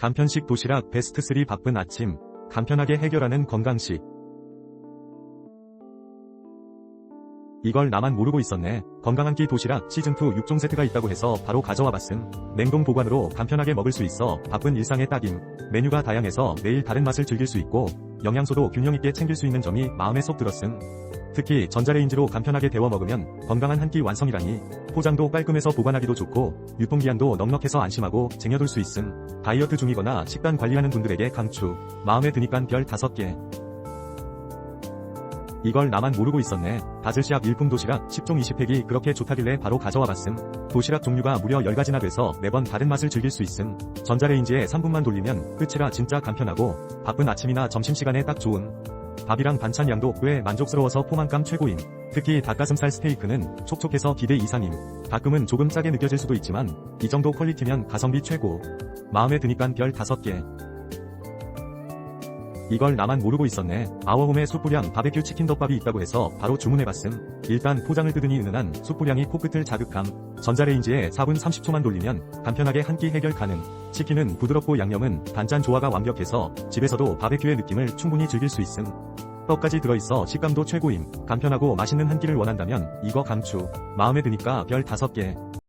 간편식 도시락 베스트 3 바쁜 아침. 간편하게 해결하는 건강식. 이걸 나만 모르고 있었네. 건강한 끼 도시락 시즌2 6종 세트가 있다고 해서 바로 가져와 봤음. 냉동 보관으로 간편하게 먹을 수 있어 바쁜 일상의 딱임. 메뉴가 다양해서 매일 다른 맛을 즐길 수 있고 영양소도 균형 있게 챙길 수 있는 점이 마음에 쏙 들었음. 특히 전자레인지로 간편하게 데워 먹으면 건강한 한 끼 완성이라니 포장도 깔끔해서 보관하기도 좋고 유통기한도 넉넉해서 안심하고 쟁여둘 수 있음. 다이어트 중이거나 식단 관리하는 분들에게 강추. 마음에 드니깐 별 5개. 이걸 나만 모르고 있었네. 바질시합 일품 도시락 10종 20팩이 그렇게 좋다길래 바로 가져와 봤음. 도시락 종류가 무려 10가지나 돼서 매번 다른 맛을 즐길 수 있음. 전자레인지에 3분만 돌리면 끝이라 진짜 간편하고 바쁜 아침이나 점심시간에 딱 좋은. 밥이랑 반찬 양도 꽤 만족스러워서 포만감 최고임. 특히 닭가슴살 스테이크는 촉촉해서 기대 이상임. 가끔은 조금 짜게 느껴질 수도 있지만 이 정도 퀄리티면 가성비 최고. 마음에 드니깐 별 5개. 이걸 나만 모르고 있었네. 아워홈에 숯불향 바베큐 치킨 덮밥이 있다고 해서 바로 주문해봤음. 일단 포장을 뜯으니 은은한 숯불향이 코끝을 자극함. 전자레인지에 4분 30초만 돌리면 간편하게 한 끼 해결 가능. 치킨은 부드럽고 양념은 반찬 조화가 완벽해서 집에서도 바베큐의 느낌을 충분히 즐길 수 있음. 떡까지 들어있어 식감도 최고임. 간편하고 맛있는 한 끼를 원한다면 이거 강추. 마음에 드니까 별 5개.